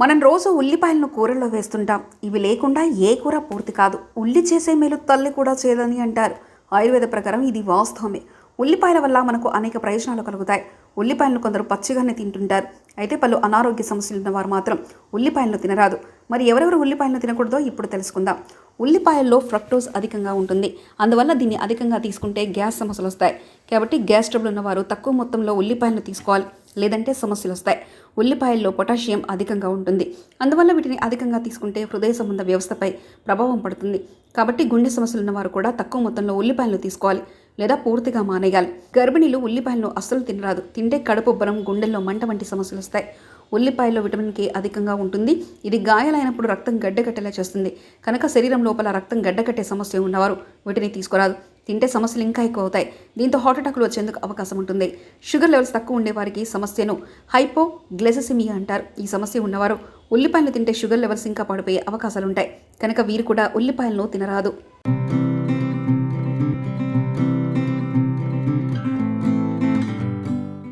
మనం రోజు ఉల్లిపాయలను కూరల్లో వేస్తుంటాం. ఇవి లేకుండా ఏ కూర పూర్తి కాదు. ఉల్లి చేసే మేలు తల్లి కూడా చేయదని అంటారు. ఆయుర్వేద ప్రకారం ఇది వాస్తవమే. ఉల్లిపాయల వల్ల మనకు అనేక ప్రయోజనాలు కలుగుతాయి. ఉల్లిపాయలను కొందరు పచ్చిగానే తింటుంటారు. అయితే పలు అనారోగ్య సమస్యలు ఉన్న వారు మాత్రం ఉల్లిపాయలను తినరాదు. మరి ఎవరెవరు ఉల్లిపాయలను తినకూడదో ఇప్పుడు తెలుసుకుందాం. ఉల్లిపాయల్లో ఫ్రక్టోస్ అధికంగా ఉంటుంది. అందువల్ల దీన్ని అధికంగా తీసుకుంటే గ్యాస్ సమస్యలు వస్తాయి. కాబట్టి గ్యాస్ ట్రబుల్ ఉన్నవారు తక్కువ మొత్తంలో ఉల్లిపాయలను తీసుకోవాలి. లేదంటే సమస్యలు వస్తాయి. ఉల్లిపాయల్లో పొటాషియం అధికంగా ఉంటుంది. అందువల్ల వీటిని అధికంగా తీసుకుంటే హృదయ సంబంధ వ్యవస్థపై ప్రభావం పడుతుంది. కాబట్టి గుండె సమస్యలు ఉన్నవారు కూడా తక్కువ మొత్తంలో ఉల్లిపాయలను తీసుకోవాలి లేదా పూర్తిగా మానేయాలి. గర్భిణీలు ఉల్లిపాయలను అస్సలు తినరాదు. తింటే కడుపుబ్బరం గుండెల్లో మంట వంటి సమస్యలు వస్తాయి. ఉల్లిపాయల్లో విటమిన్ కే అధికంగా ఉంటుంది. ఇది గాయాలైనప్పుడు రక్తం గడ్డకట్టేలా చేస్తుంది. కనుక శరీరం లోపల రక్తం గడ్డకట్టే సమస్య ఉన్నవారు వీటిని తీసుకోరాదు. తింటే సమస్యలు ఇంకా ఎక్కువ అవుతాయి దీంతో హార్ట్ అటాక్లు వచ్చేందుకు అవకాశం ఉంటుంది. షుగర్ లెవెల్స్ తక్కువ ఉండే వారికి సమస్యను హైపో గ్లెససిమియా అంటారు. ఈ సమస్య ఉన్నవారు ఉల్లిపాయలు తింటే షుగర్ లెవెల్స్ ఇంకా పడిపోయే అవకాశాలు ఉంటాయి కనుక వీరు కూడా ఉల్లిపాయలను తినరాదు.